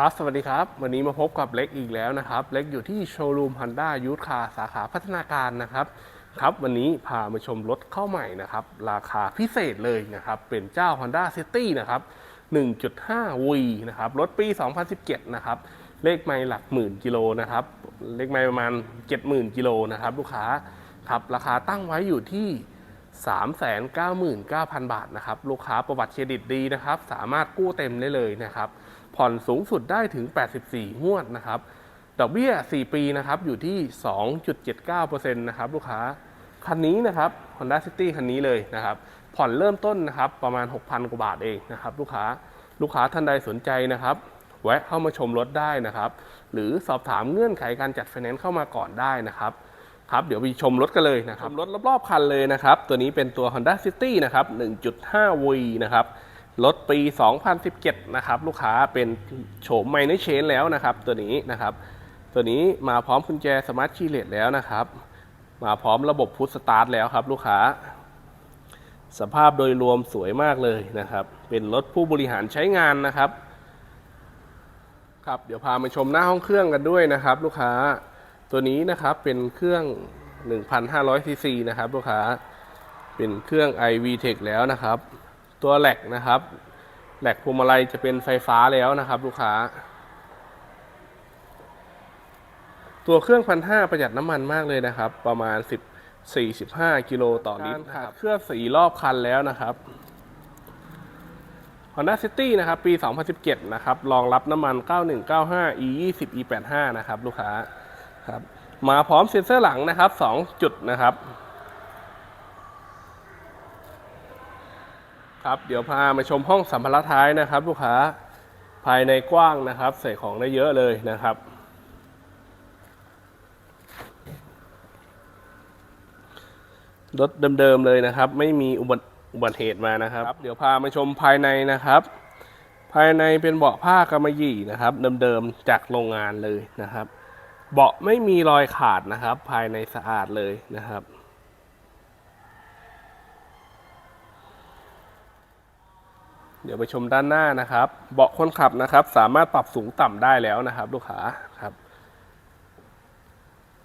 ครับ สวัสดีครับ วันนี้มาพบกับเล็กอีกแล้วนะครับ เล็กอยู่ที่โชว์รูม Honda ยูทคาสาขาพัฒนาการนะครับ ครับ วันนี้พามาชมรถเข้าใหม่นะครับ ราคาพิเศษเลยนะครับ เป็นเจ้า Honda City นะครับ 1.5 V นะครับ รถปี 2017 นะครับ เลขไม่หลักหมื่นกิโลนะครับ เลขไม่ประมาณ 70,000 กิโลนะครับ ลูกค้า ครับ ราคาตั้งไว้อยู่ที่ 399,000 บาทนะครับ ลูกค้าประวัติเครดิตดีนะครับ สามารถกู้เต็มได้เลยนะครับ ผ่อนสูงสุดได้ถึง 84 งวดนะครับ ดอกเบี้ย 4 ปีนะครับ อยู่ที่ 2.79%นะครับ ลูกค้า คันนี้นะครับ Honda City คันนี้เลยนะครับ ผ่อนเริ่มต้นนะครับ ประมาณ 6,000 กว่าบาทเองนะครับ ลูกค้า ลูกค้าท่านใดสนใจนะครับแวะเข้ามาชมรถได้นะครับ หรือสอบถามเงื่อนไขการจัดไฟแนนซ์เข้ามาก่อนได้นะครับ ครับเดี๋ยวไปชมรถกันเลยนะครับรถรอบๆคันเลยนะครับ ตัวนี้เป็นตัว Honda City นะครับ 1.5 V นะครับรถปี 2017 นะครับ ลูกค้าเป็นโฉมไมเนเชนแล้วนะครับ ตัวนี้นะครับ ตัวนี้มาพร้อมกุญแจสมาร์ทคีเลสแล้วนะครับ มาพร้อมระบบพุทสตาร์ทแล้วครับ ลูกค้า สภาพโดยรวมสวยมากเลยนะครับ เป็นรถผู้บริหารใช้งานนะครับ ครับ เดี๋ยวพามาชมหน้าห้องเครื่องกันด้วยนะครับ ลูกค้า ตัวนี้นะครับเป็นเครื่อง 1,500 ซีซีนะครับลูกค้าเป็นเครื่อง iVTEC แล้วนะครับ ตัวแหลกนะครับแหลกพวงมาลัยจะเป็นไฟฟ้าแล้วนะครับ ลูกค้า ตัวเครื่องพันห้าประหยัดน้ำมันมากเลยนะครับ ประมาณ 10 45กิโลต่อลิตรนะครับเครื่องสีรอบคันแล้วนะครับ Honda City นะครับ ปี 2017 นะครับรองรับน้ำมัน 9195 e 20 e 85 นะครับ ลูกค้า ครับมาพร้อมเซ็นเซอร์หลังนะครับ 2 จุดนะครับ ครับเดี๋ยวพามาชมห้องสัมภาระท้ายนะครับ ลูกค้าภายในกว้างนะครับ ใส่ของได้เยอะเลยนะครับรถเดิมๆเลยนะครับ ไม่มีอุบัติอุบัติเหตุมานะครับ เดี๋ยวพามาชมภายในนะครับ ภายในเป็นเบาะผ้ากำมะหยี่นะครับ เดิมๆจากโรงงานเลยนะครับ เบาะไม่มีรอยขาดนะครับ ภายในสะอาดเลยนะครับ เดี๋ยวไปชมด้านหน้านะครับ เบาะคนขับนะครับ สามารถปรับสูงต่ำได้แล้วนะครับ ลูกค้าครับ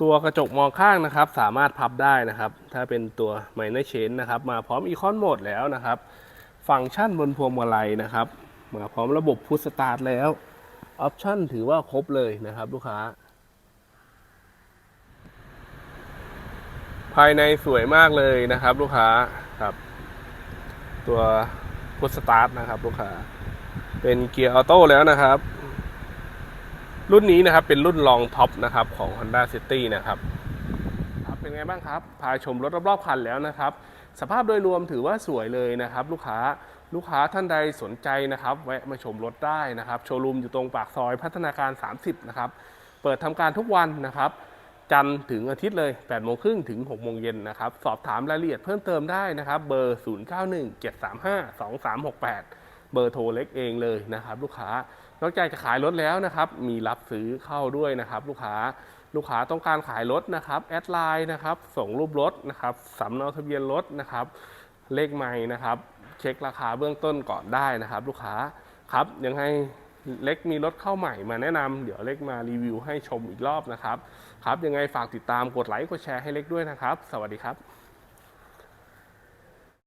ตัวกระจกมองข้างนะครับ สามารถพับได้นะครับ ถ้าเป็นตัวไมเนอร์เชนนะครับ มาพร้อมอีคอนโหมดแล้วนะครับ ฟังก์ชันบนพวงมาลัยนะครับมาพร้อมระบบพุทสตาร์ทแล้วออปชั่นถือว่าครบเลยนะครับ ลูกค้าายในสวยมากเลยนะครับ ลูกค้าครับ ตัวพุทสตาร์ทนะครับ ลูกค้า เป็นเกียร์ออโต้แล้วนะครับ รุ่นนี้นะครับเป็นรุ่นรองท็อปนะครับของ Honda City นะครับครับ เป็นไงบ้างครับพาชมรถรอบๆคันแล้วนะครับ สภาพโดยรวมถือว่าสวยเลยนะครับ ลูกค้าลูกค้าท่านใดสนใจนะครับ แวะมาชมรถได้นะครับ โชว์รูมอยู่ตรงปากซอยพัฒนาการ 30 นะครับ เปิดทำการทุกวันนะครับ จันทร์ถึงอาทิตย์เลย8โมงครึ่งถึง6โมงเย็นนะครับ สอบถามรายละเอียดเพิ่มเติมได้นะครับ เบอร์ 0917352368 เบอร์โทรเล็กเองเลยนะครับ ลูกค้านอกจากจะขายรถแล้วนะครับ มีรับซื้อเข้าด้วยนะครับ ลูกค้าลูกค้าต้องการขายรถนะครับแอดไลน์นะครับ ส่งรูปรถนะครับสำเนาทะเบียนรถนะครับ เลขใหม่นะครับ เช็คราคาเบื้องต้นก่อนได้นะครับ ลูกค้าครับยังไง เล็กมีรถเข้าใหม่มาแนะนำเดี๋ยวเล็กมารีวิวให้ชมอีกรอบนะครับ ครับยังไงฝากติดตามกดไลค์กดแชร์ให้เล็กด้วยนะครับ สวัสดีครับ